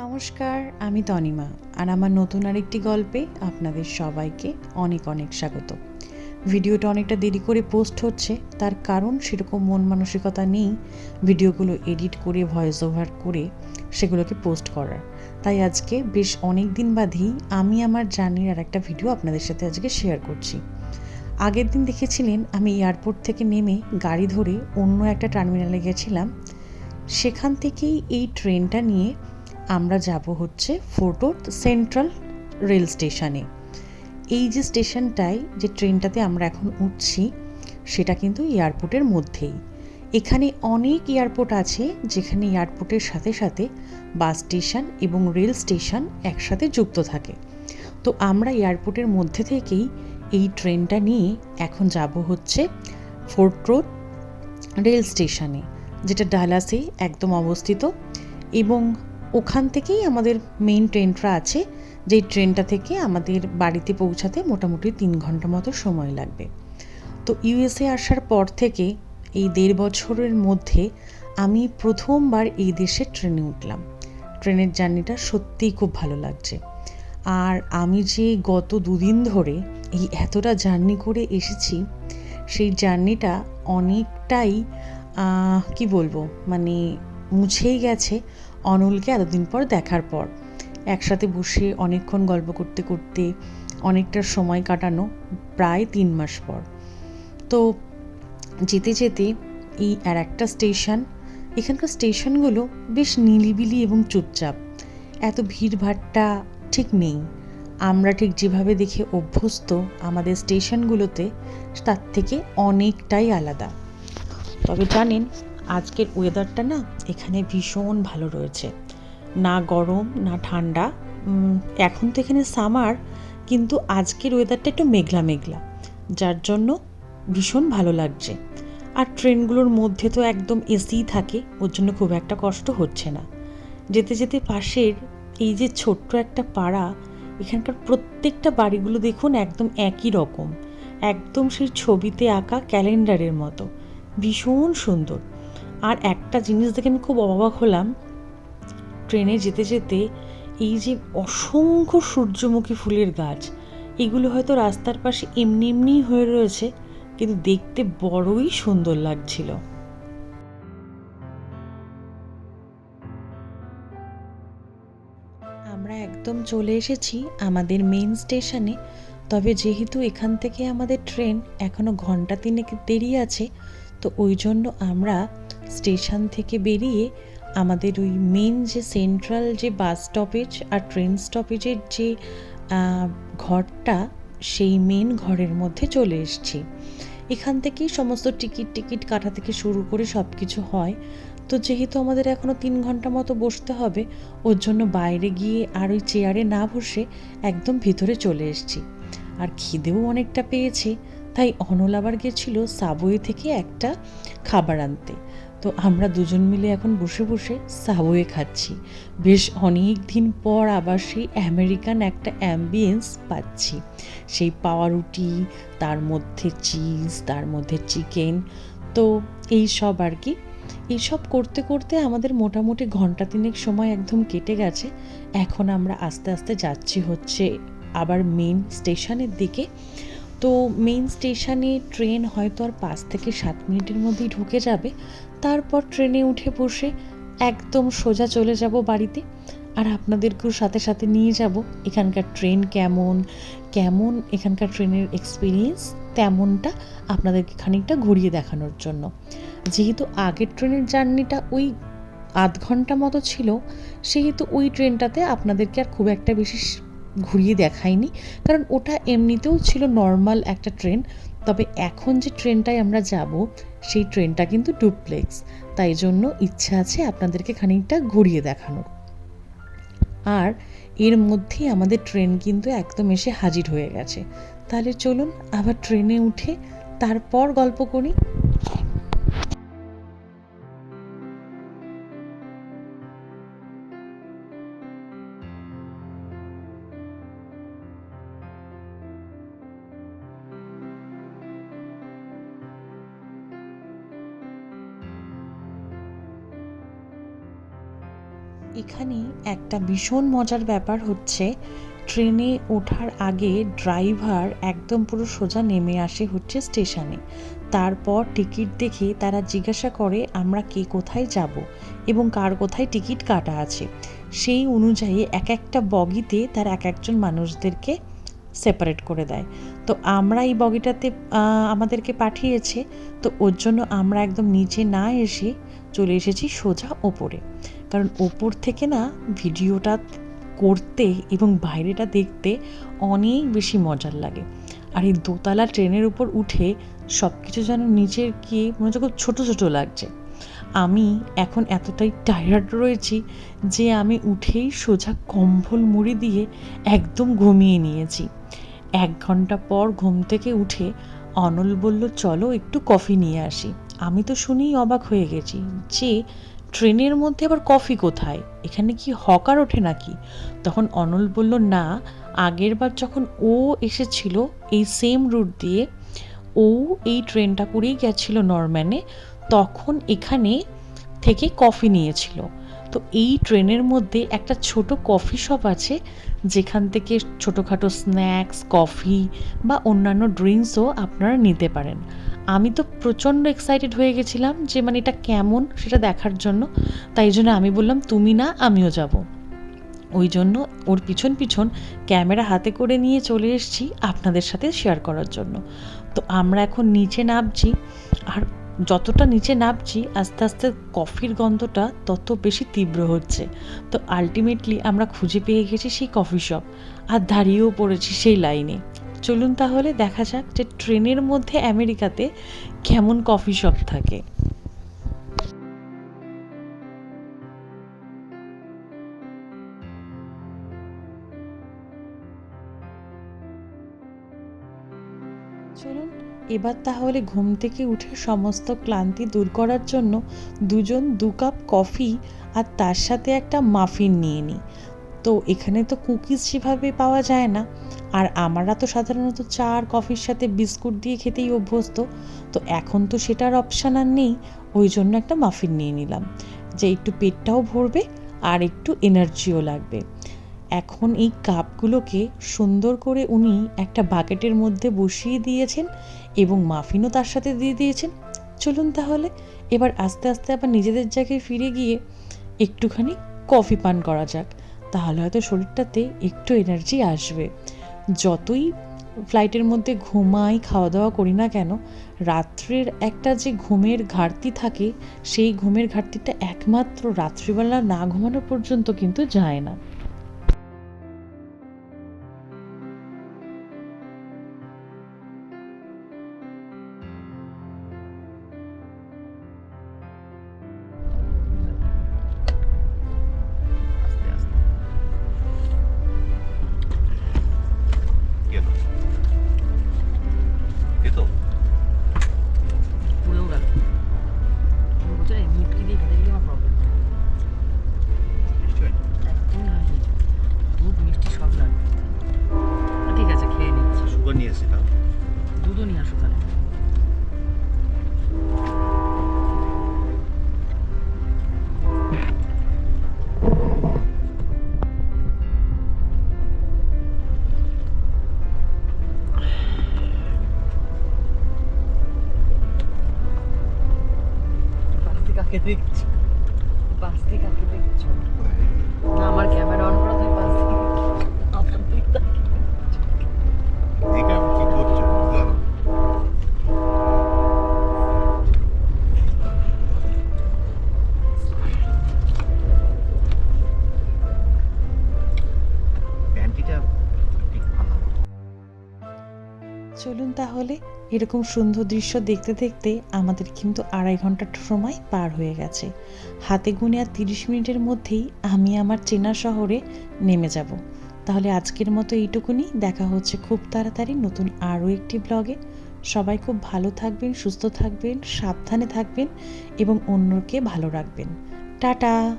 নমস্কার, আমি তনিমা আর আমার নতুন আরেকটি গল্পে আপনাদের সবাইকে অনেক অনেক স্বাগত। ভিডিওটা অনেকটা দেরি করে পোস্ট হচ্ছে, তার কারণ সেরকম মন মানসিকতা নেই, ভিডিওগুলো এডিট করে, ভয়েস ওভার করে সেগুলোকে পোস্ট করার। তাই আজকে বেশ অনেক দিন বাদেই আমি আমার জার্নির আর একটা ভিডিও আপনাদের সাথে আজকে শেয়ার করছি। আগের দিন দেখেছিলেন আমি এয়ারপোর্ট থেকে নেমে গাড়ি ধরে অন্য একটা টার্মিনালে গেছিলাম। সেখান থেকেই এই ট্রেনটা নিয়ে আমরা যাব হচ্ছে ফোর্টো সেন্ট্রাল রেল স্টেশনে এই যে স্টেশনটায়, যে ট্রেনটাতে আমরা এখন উঠছি, সেটা কিন্তু এয়ারপোর্টের মধ্যেই। এখানে অনেক এয়ারপোর্ট আছে, যেখানে এয়ারপোর্টের সাথে সাথে বাস স্টেশন এবং রেল স্টেশন একসাথে যুক্ত থাকে। তো আমরা এয়ারপোর্টের মধ্যে থেকেই এই ট্রেনটা নিয়ে এখন যাব হচ্ছে ফোর্ট রোড রেল স্টেশনে যেটা ডালাসে একদম অবস্থিত এবং ওখান থেকেই আমাদের মেইন ট্রেনটা আছে, যেই ট্রেনটা থেকে আমাদের বাড়িতে পৌঁছাতে মোটামুটি তিন ঘণ্টা মতো সময় লাগবে। তো ইউএসএ আসার পর থেকে এই দেড় বছরের মধ্যে আমি প্রথমবার এই দেশে ট্রেনে উঠলাম। ট্রেনের জার্নিটা সত্যিই খুব ভালো লাগছে। আর আমি যে গত দুদিন ধরে এই এতটা জার্নি করে এসেছি, সেই জার্নিটা অনেকটাই কি বলব মানে মুছেই গেছে অনলকে এতদিন পর দেখার পর। একসাথে বসে অনেকক্ষণ গল্প করতে করতে অনেকটা সময় কাটানো প্রায় তিন মাস পর। তো যেতে যেতে এই আর একটা স্টেশন, এখানকার স্টেশনগুলো বেশ নিলিবিলি এবং চুপচাপ। এত ভিড়ভাট্টা ঠিক নেই। আমরা ঠিক যেভাবে দেখে অভ্যস্ত আমাদের স্টেশনগুলোতে, তার থেকে অনেকটাই আলাদা। তবে জানেন আজকের ওয়েদারটা না এখানে ভীষণ ভালো রয়েছে। না গরম, না ঠান্ডা। এখন তো এখানে সামার কিন্তু আজকের ওয়েদারটা একটু মেঘলা মেঘলা। যার জন্য ভীষণ ভালো লাগছে। আর ট্রেনগুলোর মধ্যে তো একদম এসি থাকে, ওর জন্য খুব একটা কষ্ট হচ্ছে না। যেতে যেতে পাশের এই যে ছোট্ট একটা পাড়া, এখানকার প্রত্যেকটা বাড়িগুলো দেখুন একদম একই রকম। একদম সেই ছবিতে আঁকা ক্যালেন্ডারের মতো। ভীষণ সুন্দর। আর একটা জিনিস দেখে আমি খুব অবাক হলাম, ট্রেনে যেতে যেতে এই যে অসংখ্য সূর্যমুখী ফুলের গাছ, এগুলো হয়তো রাস্তার পাশে এমনি এমনিই হয়ে রয়েছে, কিন্তু দেখতে বড়ই সুন্দর লাগছিল। আমরা একদম চলে এসেছি আমাদের মেন স্টেশনে, তবে যেহেতু এখান থেকে আমাদের ট্রেন এখনও ঘণ্টা তিনেক দেরি আছে, তো ওই জন্য আমরা স্টেশন থেকে বেরিয়ে আমাদের ওই মেন যে সেন্ট্রাল যে বাস স্টপেজ আর ট্রেন স্টপেজের যে ঘরটা, সেই মেন ঘরের মধ্যে চলে এসছি। এখান থেকেই সমস্ত টিকিট টিকিট কাটা থেকে শুরু করে সব কিছু হয়। তো যেহেতু আমাদের এখনও তিন ঘণ্টা মতো বসতে হবে, ওর জন্য বাইরে গিয়ে আর ওই চেয়ারে না বসে একদম ভিতরে চলে এসছি। আর খিদেও অনেকটা পেয়েছে, তাই অনল আবার গেছিল সাবওয়ে থেকে একটা খাবার আনতে। তো আমরা দুজন মিলে এখন বসে বসে সাবওয়ে খাচ্ছি। বেশ অনেক দিন পর আবার সেই আমেরিকান একটা অ্যাম্বিয়েন্স পাচ্ছি। সেই পাওয়ারুটি, তার মধ্যে চিজ, তার মধ্যে চিকেন, তো এই সব আর কি। এইসব করতে করতে আমাদের মোটামুটি ঘণ্টা তিনেক সময় একদম কেটে গেছে। এখন আমরা আস্তে আস্তে যাচ্ছি হচ্ছে আবার মেন স্টেশনের দিকে। তো মেইন স্টেশনে ট্রেন হয়তো আর পাঁচ থেকে সাত মিনিটের মধ্যেই ঢুকে যাবে। তারপর ট্রেনে উঠে বসে একদম সোজা চলে যাব বাড়িতে। আর আপনাদেরকেও সাথে সাথে নিয়ে যাব। এখানকার ট্রেন কেমন কেমন এখানকার ট্রেনের এক্সপিরিয়েন্স তেমনটা আপনাদেরকে খানিকটা ঘুরিয়ে দেখানোর জন্য। যেহেতু আগের ট্রেনের জার্নিটা ওই আধ ঘণ্টা মতো ছিল, সেহেতু ওই ট্রেনটাতে আপনাদেরকে আর খুব একটা বেশি ঘুরিয়ে দেখায়নি। কারণ ওটা এমনিতেও ছিল নর্মাল একটা ট্রেন তবে এখন যে ট্রেনটায় আমরা যাব, সেই ট্রেনটা কিন্তু ডুপ্লেক্স তাই জন্য ইচ্ছা আছে আপনাদেরকে খানিকটা ঘুরিয়ে দেখানোর। আর এর মধ্যেই আমাদের ট্রেন কিন্তু একদম এসে হাজির হয়ে গেছে। তাহলে চলুন আবার ট্রেনে উঠে তারপর গল্প করি। এখানে একটা ভীষণ মজার ব্যাপার হচ্ছে, ট্রেনে ওঠার আগে ড্রাইভার একদম পুরো সোজা নেমে আসে হচ্ছে স্টেশনে। তারপর টিকিট দেখে তারা জিজ্ঞাসা করে, আমরা কে কোথায় যাব এবং কার কোথায় টিকিট কাটা আছে? সেই অনুযায়ী এক একটা বগিতে তার এক একজন মানুষদেরকে সেপারেট করে দেয়। তো আমরা এই বগিটাতে আমাদেরকে পাঠিয়েছে, তো ওর জন্য আমরা একদম নিচে না এসে চলে এসেছি সোজা ওপরে। কারণ ওপর থেকে না ভিডিওটা করতে এবং বাইরেটা দেখতে অনেক বেশি মজার লাগে। আর এই দোতলা ট্রেনের উপর উঠে সব কিছু যেন নিচের গিয়ে মনে হচ্ছে খুব ছোটো ছোটো লাগছে। আমি এখন এতটাই টায়ার্ড রয়েছি যে আমি উঠেই সোজা কম্বল মুড়ি দিয়ে একদম ঘুমিয়ে নিয়েছি। এক ঘণ্টা পর ঘুম থেকে উঠে অনল বলল, চলো একটু কফি নিয়ে আসি। আমি তো শুনেই অবাক হয়ে গেছি যে ট্রেনের মধ্যে আবার কফি কোথায়? এখানে কি হকার ওঠে নাকি? তখন অনল বলল, না, আগের বার যখন ও এসেছিল এই সেম রুট দিয়ে, ও এই ট্রেনটা করেই গেছিল নরম্যানে, তখন এখানে থেকে কফি নিয়েছিল। তো এই ট্রেনের মধ্যে একটা ছোট কফি শপ আছে, যেখান থেকে ছোটোখাটো স্ন্যাক্স কফি বা অন্যান্য ড্রিঙ্কসও আপনারা নিতে পারেন। আমি তো প্রচণ্ড এক্সাইটেড হয়ে গেছিলাম যে মানে এটা কেমন সেটা দেখার জন্য। তাই জন্য আমি বললাম, তুমি না, আমিও যাব। ওই জন্য ওর পিছন পিছন ক্যামেরা হাতে করে নিয়ে চলে এসেছি আপনাদের সাথে শেয়ার করার জন্য। তো আমরা এখন নিচে নামছি আর যতটা নিচে নামছি, আস্তে আস্তে কফির গন্ধটা তত বেশি তীব্র হচ্ছে। তো আলটিমেটলি আমরা খুঁজে পেয়ে গেছি সেই কফি শপ আর দাঁড়িয়েও পড়েছি সেই লাইনে চলুন তাহলে দেখা যাক যে ট্রেনের মধ্যে আমেরিকাতে কেমন কফি শপ থাকে। চলুন, এবার তাহলে ঘুম থেকে উঠে সমস্ত ক্লান্তি দূর করার জন্য দুজন দু কাপ কফি আর তার সাথে একটা মাফিন নিয়ে নিই। তো এখানে তো কুকিজ সেভাবে পাওয়া যায় না। আর আমরা তো সাধারণত চা আর কফির সাথে বিস্কুট দিয়ে খেতেই অভ্যস্ত। তো এখন তো সেটার অপশান আর নেই, ওই জন্য একটা মাফিন নিয়ে নিলাম, যে একটু পেটটাও ভরবে আর একটু এনার্জিও লাগবে। এখন এই কাপগুলোকে সুন্দর করে উনি একটা বাকেটের মধ্যে বসিয়ে দিয়েছেন এবং মাফিনও তার সাথে দিয়ে দিয়েছেন। চলুন তাহলে, এবার আস্তে আস্তে আবার নিজেদের জায়গায় ফিরে গিয়ে একটুখানি কফি পান করা যাক। তাহলে হয়তো শরীরটাতে একটু এনার্জি আসবে। যতই ফ্লাইটের মধ্যে ঘুমাই খাওয়া দাওয়া করি না কেন, রাত্রের একটা যে ঘুমের ঘাটতি থাকে, সেই ঘুমের ঘাটতিটা একমাত্র রাত্রিবেলা না ঘুমানো পর্যন্ত কিন্তু যায় না। কাকে দেখছ? পাশ দিয়ে কাকে দেখছ? না আমার ক্যামেরা অন করা তুমি পাশ দিয়ে আমার দিকে তাকিয়ে চলুন তাহলে। এরকম সুন্দর দৃশ্য দেখতে দেখতে আমাদের কিন্তু আড়াই ঘণ্টার সময় পার হয়ে গেছে। হাতে গুনে আর তিরিশ মিনিটের মধ্যেই আমি আমার চেনা শহরে নেমে যাব। তাহলে আজকের মতো এইটুকুনি। দেখা হচ্ছে খুব তাড়াতাড়ি নতুন আরও একটি ব্লগে। সবাই খুব ভালো থাকবেন, সুস্থ থাকবেন, সাবধানে থাকবেন এবং অন্যকে ভালো রাখবেন। টাটা!